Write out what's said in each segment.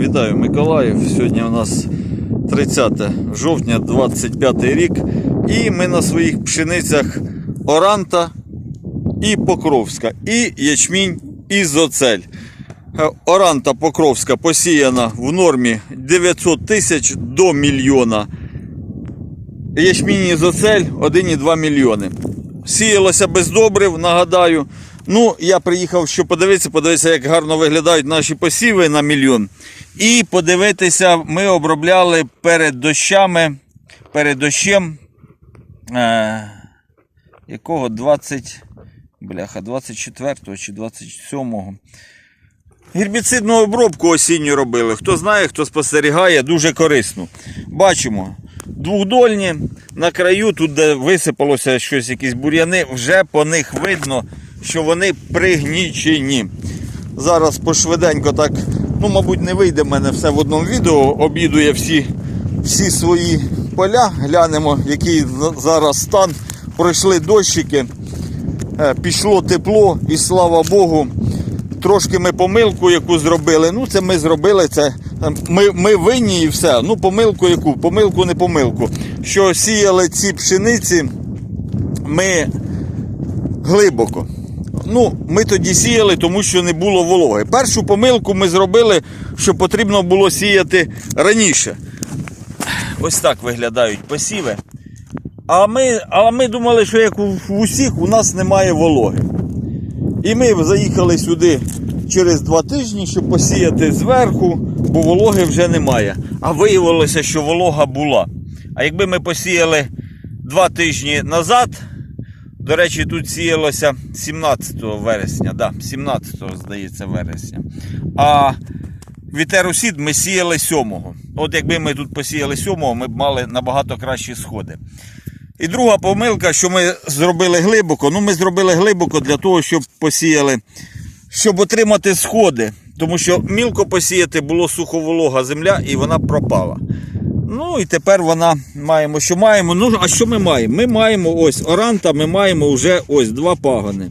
Вітаю Миколаїв. Сьогодні у нас 30 жовтня 25 рік. І ми на своїх пшеницях Оранта і Покровська, і ячмінь і зоцель. Е, Оранта Покровська посіяна в нормі 900 тисяч до мільйона. Ячмінь і зоцель 1,2 мільйони. Сіялося без добрив, нагадаю. Ну, я приїхав, щоб подивитися, подивитися, як гарно виглядають наші посіви на мільйон. І подивитися, ми обробляли перед дощами, перед дощем. Е, якого 20, бляха, 24 чи 27. Гербіцидну обробку осінню робили. Хто знає, хто спостерігає, дуже корисну. Бачимо, двохдольні на краю, тут де висипалося щось, якісь бур'яни, вже по них видно, що вони пригнічені. Зараз пошвиденько так, ну, мабуть, не вийде в мене все в одному відео. Обідує всі, всі свої поля. Глянемо, який зараз стан. Пройшли дощики, е, пішло тепло, і слава Богу. Трошки ми помилку, яку зробили. Ну, це ми зробили це. е, Ми, ми винні і все. Ну, помилку яку? Помилку, не помилку. Що сіяли ці пшениці ми глибоко. Ну, ми тоді сіяли, тому що не було вологи. Першу помилку ми зробили, що потрібно було сіяти раніше. Ось так виглядають посіви. А ми, а ми думали, що як у, усіх у нас немає вологи. І ми заїхали сюди через два тижні, щоб посіяти зверху, бо вологи вже немає. А виявилося, що волога була. А якби ми посіяли два тижні назад, до речі, тут сіялося 17 вересня, да, 17, здається, вересня. А вітеросід ми сіяли 7. От якби ми тут посіяли 7, ми б мали набагато кращі сходи. І друга помилка, що ми зробили глибоко. Ну, ми зробили глибоко для того, щоб посіяли, щоб отримати сходи. Тому що мілко посіяти було суховолога земля і вона пропала. Ну і тепер вона маємо, що маємо. Ну, а що ми маємо? Ми маємо ось оранта, ми маємо вже ось два пагани.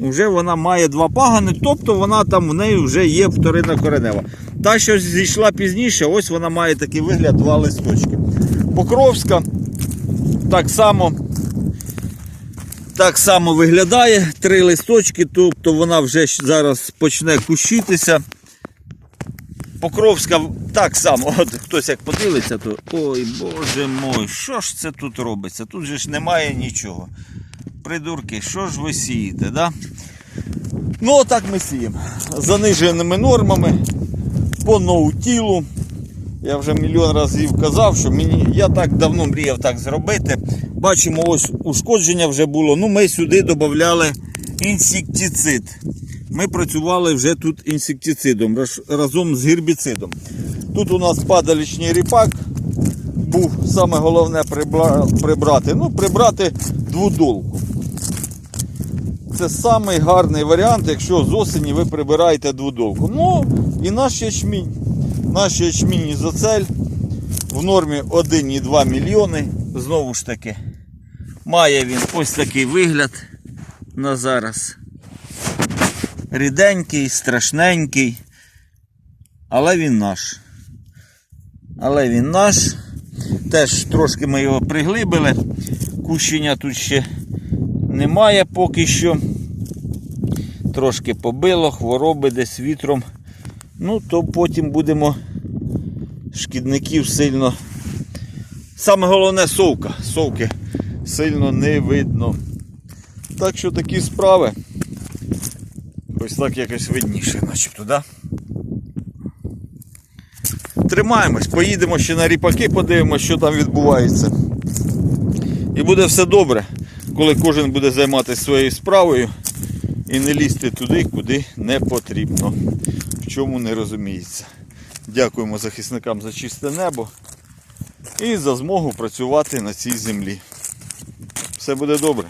Вже вона має два пагани, тобто вона там в неї вже є вторинна коренева. Та, що зійшла пізніше, ось вона має такий вигляд, два листочки. Покровська так само, так само виглядає. Три листочки, тобто вона вже зараз почне кущитися. Покровська так само, от хтось як подивиться, то ой боже мой, що ж це тут робиться? Тут же ж немає нічого. Придурки, що ж ви сієте, да? Ну, отак ми сіємо. Заниженими нормами, по ноутілу. Я вже мільйон разів казав, що мені я так давно мріяв так зробити. Бачимо, ось ушкодження вже було. Ну, ми сюди додавали інсектицид. Ми працювали вже тут інсектицидом разом з гербіцидом. Тут у нас падалічний ріпак. Був саме головне прибрати. Ну, прибрати двудолку. Це самий гарний варіант, якщо з осені ви прибираєте двудолку. Ну і наш ячмінь. Наш ячмінь ізоцель в нормі 1,2 мільйони. Знову ж таки, має він ось такий вигляд на зараз. Ріденький, страшненький. Але він наш. Але він наш. Теж трошки ми його приглибили. Кущення тут ще немає поки що. Трошки побило, хвороби десь вітром. Ну, то потім будемо шкідників сильно. Саме головне совка. Совки сильно не видно. Так що такі справи. Ось так якось видніше, начебто, да? Тримаємось, поїдемо ще на ріпаки, подивимося, що там відбувається. І буде все добре, коли кожен буде займатися своєю справою і не лізти туди, куди не потрібно. В чому не розуміється. Дякуємо захисникам за чисте небо і за змогу працювати на цій землі. Все буде добре.